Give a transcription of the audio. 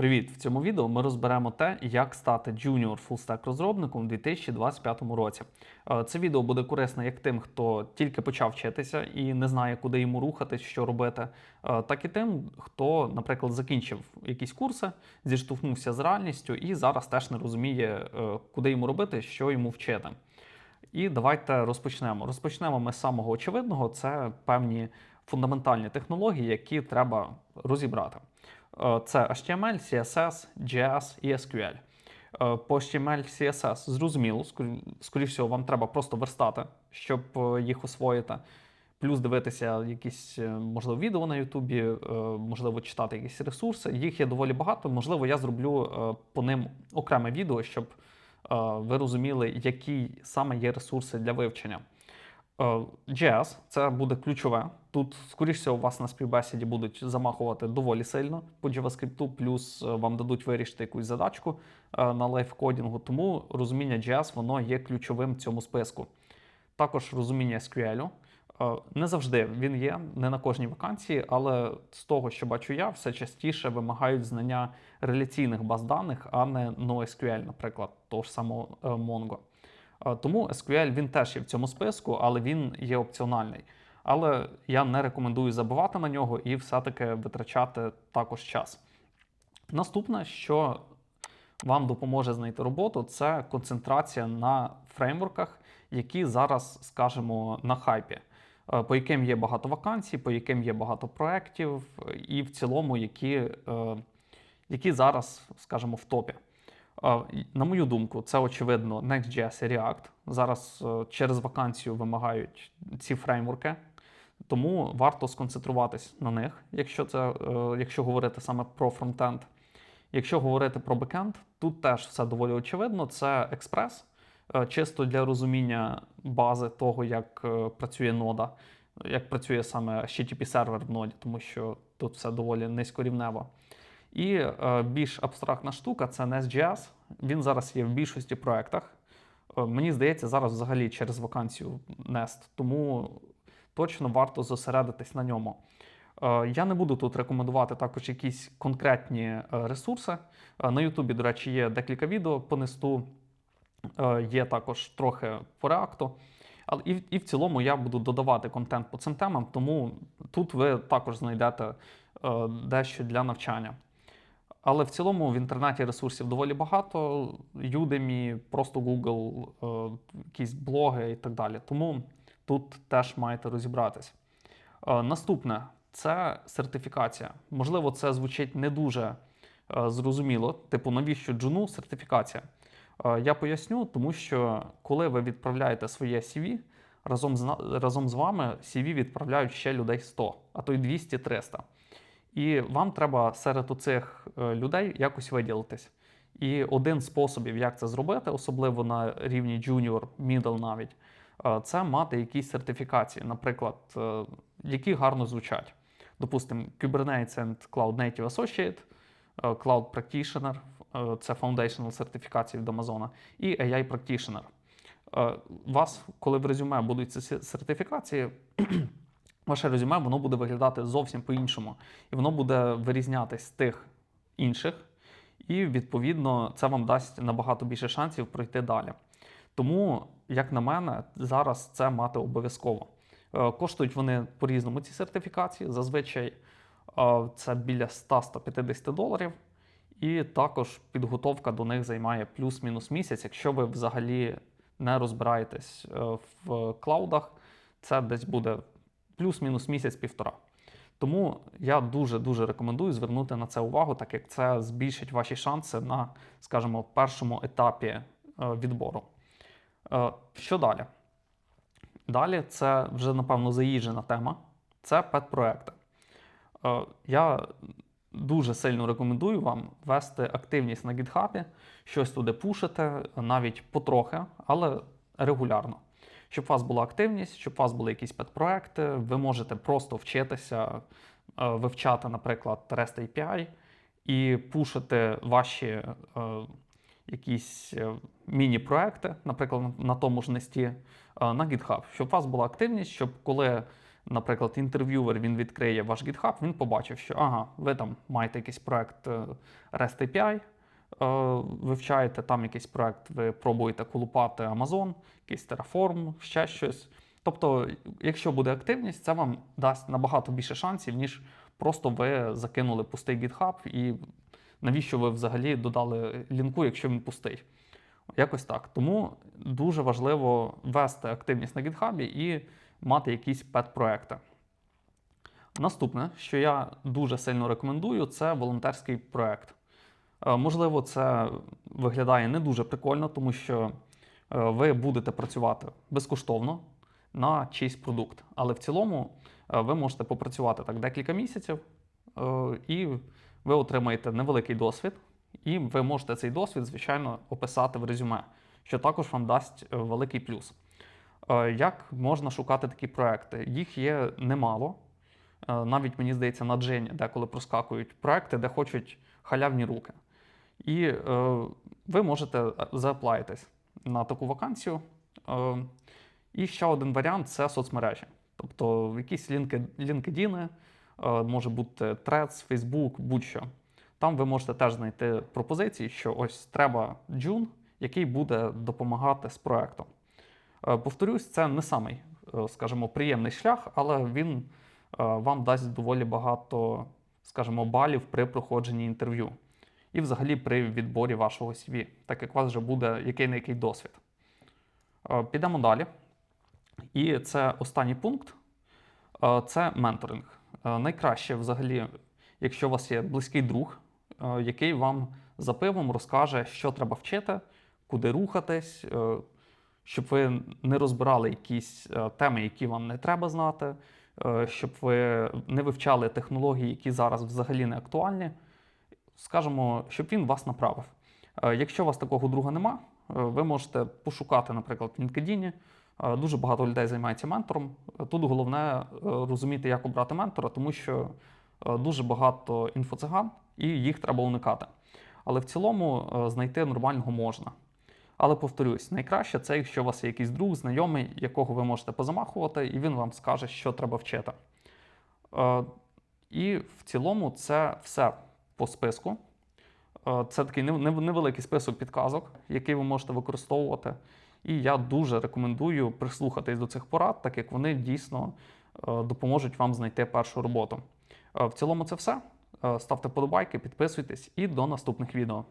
Привіт! В цьому відео ми розберемо те, як стати junior full-stack розробником у 2025 році. Е, Це відео буде корисне як тим, хто тільки почав вчитися і не знає, куди йому рухатись, що робити, е, так і тим, хто, наприклад, закінчив якісь курси, зіштовхнувся з реальністю і зараз теж не розуміє, е, куди йому робити, що йому вчити. І давайте розпочнемо. Розпочнемо ми з самого очевидного: це певні фундаментальні технології, які треба розібрати. Е, Це HTML, CSS, JS і SQL. Е, По HTML, CSS зрозуміло, скорі- скоріш всього, вам треба просто верстати, щоб е, їх освоїти. Плюс дивитися якісь, можливо, відео на Ютубі, можливо, читати якісь ресурси. Їх є доволі багато. Можливо, я зроблю по ним окреме відео, щоб ви розуміли, які саме є ресурси для вивчення. Е, JS це буде ключове. Тут, скоріш всього, у вас на співбесіді будуть замахувати доволі сильно по JavaScript, плюс е, вам дадуть вирішити якусь задачку е, на лайфкодінгу. Тому розуміння JS воно є ключовим в цьому списку. Також розуміння SQL. Е, Не завжди він є, не на кожній вакансії, але з того, що бачу я, все частіше вимагають знання реляційних баз даних, а не NoSQL, наприклад, того ж самого е, Mongo. Тому SQL він теж є в цьому списку, але він є опціональний. Але я не рекомендую забувати на нього і все-таки витрачати також час. Наступне, що вам допоможе знайти роботу, це концентрація на фреймворках, які зараз, скажімо, на хайпі, е, по яким є багато вакансій, по яким є багато проєктів, і в цілому, які, е, які зараз, скажімо, в топі. На мою думку, це очевидно Next.js і React. Зараз е, через вакансію вимагають ці фреймворки, тому варто сконцентруватись на них, якщо це, е, якщо говорити саме про фронтенд. Якщо говорити про бекенд, тут теж все доволі очевидно. Це експрес, е, чисто для розуміння бази того, як працює нода, як працює саме HTTP сервер в ноді, тому що тут все доволі низькорівнево. І е, більш абстрактна штука це Nest.js. Він зараз є в більшості проєктах. Е, Мені здається, зараз взагалі через вакансію Nest, тому точно варто зосередитись на ньому. Е, Я не буду тут рекомендувати також якісь конкретні е, ресурси. Е, На Ютубі, до речі, є декілька відео по несту, е, є також трохи по реакту. Але і, і в цілому я буду додавати контент по цим темам, тому тут ви також знайдете е, дещо для навчання. Але в цілому в інтернеті ресурсів доволі багато. Udemy, просто Google, е, якісь блоги і так далі. Тому тут теж маєте розібратись. Е, Наступне це сертифікація. Можливо, це звучить не дуже е, зрозуміло. Типу, навіщо джуну сертифікація? Я поясню, тому що коли ви відправляєте своє CV, разом з, разом з вами CV відправляють ще людей 100, а то й 200-300. І вам треба серед оцих е, людей якось виділитись. І один з способів, як це зробити, особливо на рівні junior, middle навіть, е, це мати якісь сертифікації, наприклад, е, які гарно звучать. Допустимо, Kubernetes and Cloud Native Associate, Cloud Practitioner, це Foundational сертифікації від Amazon, і AI Practitioner. Вас, коли в резюме будуть ці сертифікації, ваше резюме воно буде виглядати зовсім по-іншому. І воно буде вирізнятись з тих інших, і відповідно це вам дасть набагато більше шансів пройти далі. Тому, як на мене, зараз це мати обов'язково. Е, Коштують вони по-різному ці сертифікації. Зазвичай е, це біля 100-150 доларів. І також підготовка до них займає плюс-мінус місяць. Якщо ви взагалі не розбираєтесь е, в клаудах, це десь буде плюс-мінус місяць-півтора. Тому я дуже-дуже рекомендую звернути на це увагу, так як це збільшить ваші шанси на, скажімо, першому етапі е, відбору. Е, Що далі? Далі це вже, напевно, заїжджена тема. Це пет-проекти. Е, Я дуже сильно рекомендую вам вести активність на GitHub, щось туди пушити, навіть потрохи, але регулярно. Щоб у вас була активність, щоб у вас були якісь педпроекти, ви можете просто вчитися, е, вивчати, наприклад, REST API і пушити ваші е, якісь е, міні-проекти, наприклад, на- тому ж несті, е, на GitHub, щоб у вас була активність, щоб коли наприклад, інтерв'юер він відкриє ваш GitHub, він побачив, що ага, ви там маєте якийсь проект REST API, вивчаєте там якийсь проект, ви пробуєте колупати Amazon, якийсь Terraform, ще щось. Тобто, якщо буде активність, це вам дасть набагато більше шансів, ніж просто ви закинули пустий GitHub і навіщо ви взагалі додали лінку, якщо він пустий. Якось так. Тому дуже важливо вести активність на GitHub і мати якісь пет-проекти. Наступне, що я дуже сильно рекомендую, це волонтерський проект. Е, Можливо, це виглядає не дуже прикольно, тому що е, ви будете працювати безкоштовно на чийсь продукт. Але в цілому е, ви можете попрацювати так декілька місяців, і ви отримаєте невеликий досвід, і ви можете цей досвід, звичайно, описати в резюме, що також вам дасть великий плюс. Як можна шукати такі проекти? Їх є немало. Навіть мені здається, на Джені деколи проскакують проекти, де хочуть халявні руки. І е, ви можете зааплаїтись на таку вакансію. Е, і ще один варіант це соцмережі. Тобто якісь лінки- LinkedIn, е, може бути Threads, Facebook, будь-що. Там ви можете теж знайти пропозиції, що ось треба джун, який буде допомагати з проектом. Е, Повторюсь, це не самий, е, скажімо, приємний шлях, але він е, вам дасть доволі багато, скажімо, балів при проходженні інтерв'ю і взагалі при відборі вашого CV, так як у вас вже буде який на який досвід. Е, Підемо далі. І це останній пункт е, це менторинг. Е, Найкраще взагалі, якщо у вас є близький друг, який вам за пивом розкаже, що треба вчити, куди рухатись, щоб ви не розбирали якісь теми, які вам не треба знати, щоб ви не вивчали технології, які зараз взагалі не актуальні. Скажемо, щоб він вас направив. Е, Якщо у вас такого друга нема, е, ви можете пошукати, наприклад, в LinkedIn. Е, Дуже багато людей займається ментором. Тут головне розуміти, як обрати ментора, тому що дуже багато інфоциган, і їх треба уникати. Але в цілому знайти нормального можна. Але повторюсь, найкраще це, якщо у вас є якийсь друг, знайомий, якого ви можете позамахувати, і він вам скаже, що треба вчити. І в цілому це все по списку. Е, Це такий нев- нев- невеликий список підказок, який ви можете використовувати. І я дуже рекомендую прислухатись до цих порад, так як вони дійсно е, допоможуть вам знайти першу роботу. Е, В цілому це все. Ставте подобайки, підписуйтесь і до наступних відео.